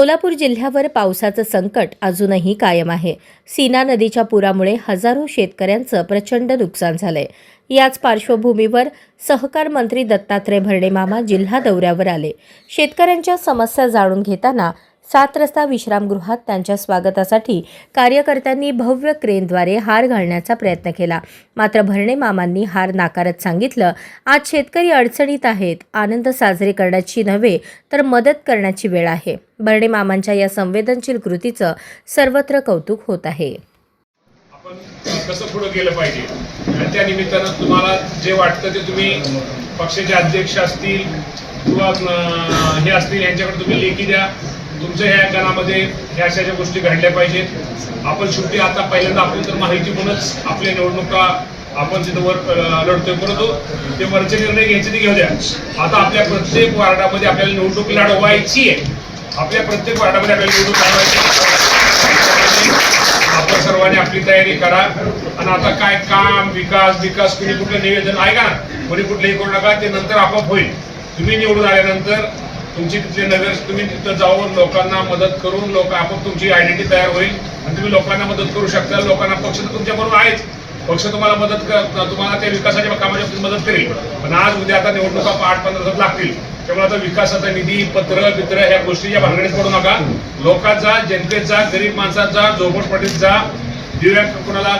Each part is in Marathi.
सोलापूर जिल्ह्यावर पावसाचं संकट अजूनही कायम आहे. सीना नदीच्या पुरामुळे हजारो शेतकऱ्यांचं प्रचंड नुकसान झालंय. याच पार्श्वभूमीवर सहकार मंत्री दत्तात्रय भरणेमामा जिल्हा दौऱ्यावर आले. शेतकऱ्यांच्या समस्या जाणून घेताना सात रस्ता विश्रामगृहात त्यांच्या स्वागतासाठी कार्यकर्त्यांनी भव्य क्रेनद्वारे हार घालण्याचा प्रयत्न केला. मात्र भरणे मामांनी हार नाकारत सांगितलं आज शेतकरी अडचणीत आहेत. आनंद साजरे करण्याची नव्हे तर मदत करण्याची वेळ आहे. भरणे मामांच्या या संवेदनशील कृतीचं सर्वत्र कौतुक होत आहे. आपण कसं पुढे गेलं पाहिजे? आणि त्या निमित्तानं तुम्हाला जे वाटतं ते तुम्ही पक्षाचे अध्यक्ष असतील किंवा हे असतील यांच्याकडे तुम्ही लेखी द्या. तुमच्या ह्या गणामध्ये ह्या अशा ज्या गोष्टी घडल्या पाहिजेत. आपण शेवटी आता पहिल्यांदा आपण तर माहिती म्हणूनच आपल्या निवडणुका आपण तिथं वर लढतोय परंतु ते वरचे निर्णय घ्यायचे ते घेऊ द्या. आता आपल्या प्रत्येक वार्डामध्ये आपल्याला निवडणूक लढवायची आहे. आपल्या प्रत्येक वार्डामध्ये आपल्याला निवडणूक लढवायची आपण सर्वांनी आपली तयारी करा. आणि आता काय काम विकास विकास कुणी कुठलं निवेदन ऐका ना. कोणी कुठलंही करू नका ते नंतर आपोआप होईल. तुम्ही निवडून आल्यानंतर तुमची तिथले नगर तुम्ही तिथं जाऊन लोकांना मदत करून लोक आपण तुमची आयडेंटिटी तयार होईल आणि तुम्ही लोकांना मदत करू शकता. लोकांना पक्ष तर तुमच्याबरोबर आहेच. पक्ष तुम्हाला मदत कर तुम्हाला त्या विकासाच्या कामाच्या मदत करेल. पण आज उद्या आता निवडणुका आठ पंधरा दिवसात लागतील. त्यामुळे आता विकासाचा निधी पत्र बित्र ह्या गोष्टी या भानगडीत पडू नका. लोकांचा जनतेचा गरीब माणसाचा झोपडपट्टीचा दिव्यांग कोणाला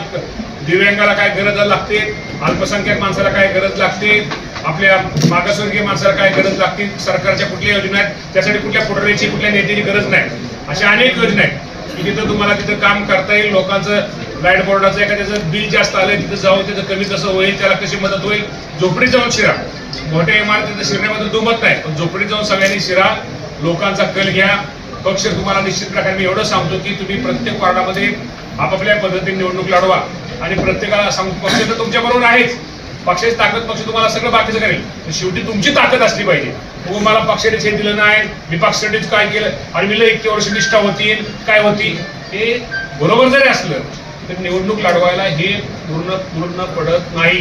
दिव्यांगाला काय गरज लागते? अल्पसंख्याक माणसाला काय गरज लागते? आपल्या मागासवर्गीय माणसाला काय गरज लागते? सरकारच्या कुठल्या योजना आहेत? त्यासाठी कुठल्या पुढाऱ्याची कुठल्या नेत्याची गरज नाही. अशा अनेक योजना आहेत. की तिथं तुम्हाला तिथं काम करता येईल. लोकांचं लाइट बोर्डाचं एखाद्याचं बिल जास्त आलं तिथं जाऊन तिथं कमी कसं होईल त्याला कशी मदत होईल? झोपडीत जाऊन शिरा. मोठ्या इमारतीत शिरण्यामध्ये दुमत नाही पण झोपडीत जाऊन सगळ्यांनी शिरा. लोकांचा कल घ्या. पक्ष तुम्हाला निश्चित प्रकारे मी एवढं सांगतो की तुम्ही प्रत्येक वार्डामध्ये आपापल्या पद्धतीने निवडणूक लढवा. आणि प्रत्येकाला सांग पक्ष तर तुमच्याबरोबर आहेच. पक्षाची ताकद पक्ष तुम्हाला सगळं बाकीचं करेल. पण शेवटी तुमची ताकद असली पाहिजे. मग मला पक्षाने हे दिलं नाही मी पक्षासाठीच काय केलं आणि मी इतके वर्ष निष्ठा होती काय होती हे बरोबर जरी असलं तर निवडणूक लढवायला हे पूर्ण पूर्ण पडत नाही.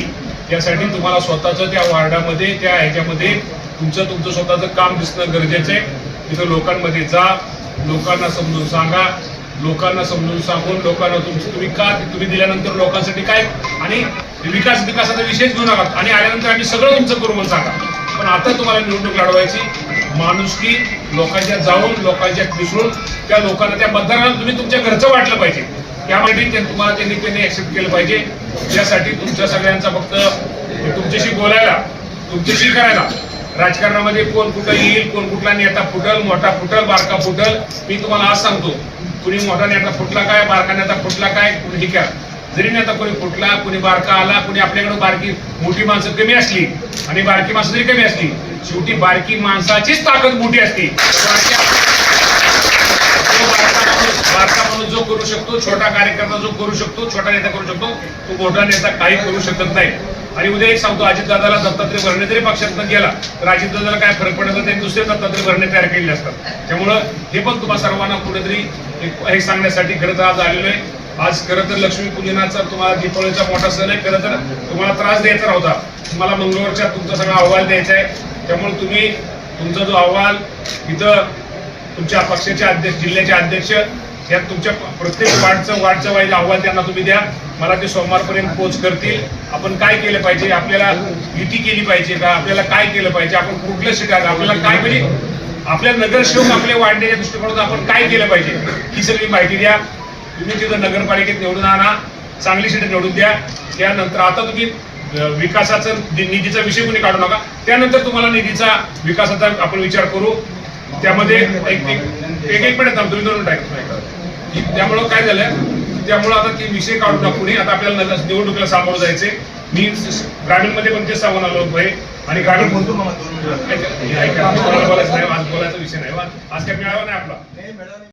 यासाठी तुम्हाला स्वतःचं त्या वार्डामध्ये त्या ह्याच्यामध्ये तुमचं तुमचं स्वतःचं काम दिसणं गरजेचं आहे. तिथं लोकांमध्ये जा लोकांना समजून सांगा लोकांना समजून सांगून लोकांना तुमचं तुम्ही का तुम्ही दिल्यानंतर लोकांसाठी काय? आणि विकास विकासाचा विषयच घेऊ नका आणि आल्यानंतर आम्ही सगळं तुमचं करू म्हणून सांगा. पण आता तुम्हाला निवडणूक लढवायची माणुसकी लोकांच्या जाऊन लोकांच्या मिसळून त्या लोकांना त्या मतदारांना तुम्ही तुमच्या घरचं वाटलं पाहिजे. त्यामध्ये तुम्हाला त्यांनी त्यांनी ऍक्सेप्ट केलं पाहिजे. यासाठी तुमच्या सगळ्यांचा फक्त तुमच्याशी बोलायला तुमच्याशी करायला. राजकारणामध्ये कोण कुठं येईल कोण कुठला नेता फुटल मोठा फुटल बारका फुटल मी तुम्हाला आज सांगतो. कुणी मोठा नेता फुटला काय बारका नेता फुटला काय कुणी ठीक जरी जरी नेता कोणी फुटला कोणी बारका आला कोणी आपल्याकडे बारकी मोठी माणसं कमी असली आणि बारकी माणसं जरी कमी असली शेवटी बारकी माणसाचीच ताकद मोठी असते. बारका माणूस जो करू शकतो छोटा कार्यकर्ता जो करू शकतो छोटा नेता करू शकतो तो मोठा नेता काही करू शकत नाही. आणि उद्या एक सांगतो अजितदादाला दत्तात्रय भरणे जरी पक्षातून गेला तर अजितदादाला काय फरक पडत नाही दुसरे दत्तात्रय भरणे तयार केलेले असतात. त्यामुळं हे पण तुम्हाला सर्वांना कुठेतरी एक- हे सांगण्यासाठी खरं तर आज आलेलो आहे. आज खरं तर लक्ष्मीपूजनाचा तुम्हाला दीपावलीचा मोठा सण आहे खरं तर तुम्हाला त्रास द्यायचा नव्हता. तुम्हाला मंगळवारच्या तुमचा सगळा अहवाल द्यायचा आहे. त्यामुळे तुम्ही तुमचा जो अहवाल इथं तुमच्या पक्षाचे अध्यक्ष जिल्ह्याचे अध्यक्ष यात तुमच्या प्रत्येक वार्डचं वार्डचं वाईज अहवाल त्यांना तुम्ही द्या. मला ते सोमवारपर्यंत पोच करतील. आपण काय केलं पाहिजे? आपल्याला युती केली पाहिजे का? आपल्याला काय केलं पाहिजे? आपण कुठलं शिकायचं आपल्याला काय म्हणजे आपल्या नगरसेवक आपल्या वाढण्याच्या दृष्टिकोनातून आपण काय केलं पाहिजे? ही सगळी माहिती द्या. तुम्ही तिथं नगरपालिकेत निवडून आणा चांगली सीट निवडून द्या. त्यानंतर आता तुम्ही विकासाचा निधीचा विषय कोणी काढू नका. त्यानंतर तुम्हाला निधीचा विकासाचा आपण विचार करू. त्यामध्ये एक एक एक एक मिनिट थांब, तुम्ही दोन मिनिट त्यामुळं काय झालं त्यामुळं आता ती विषय काढू नका कुणी. आता आपल्याला निवडणुकीला सामोरं जायचंय. मी ग्रामीणमध्ये पण तेच सांगून आलो आहे आणि ग्रामीण बोलतो मामा दोन मिनिटं. बोलायचं नाही आज बोलायचा विषय नाही. आज काय मिळावा नाही आपला.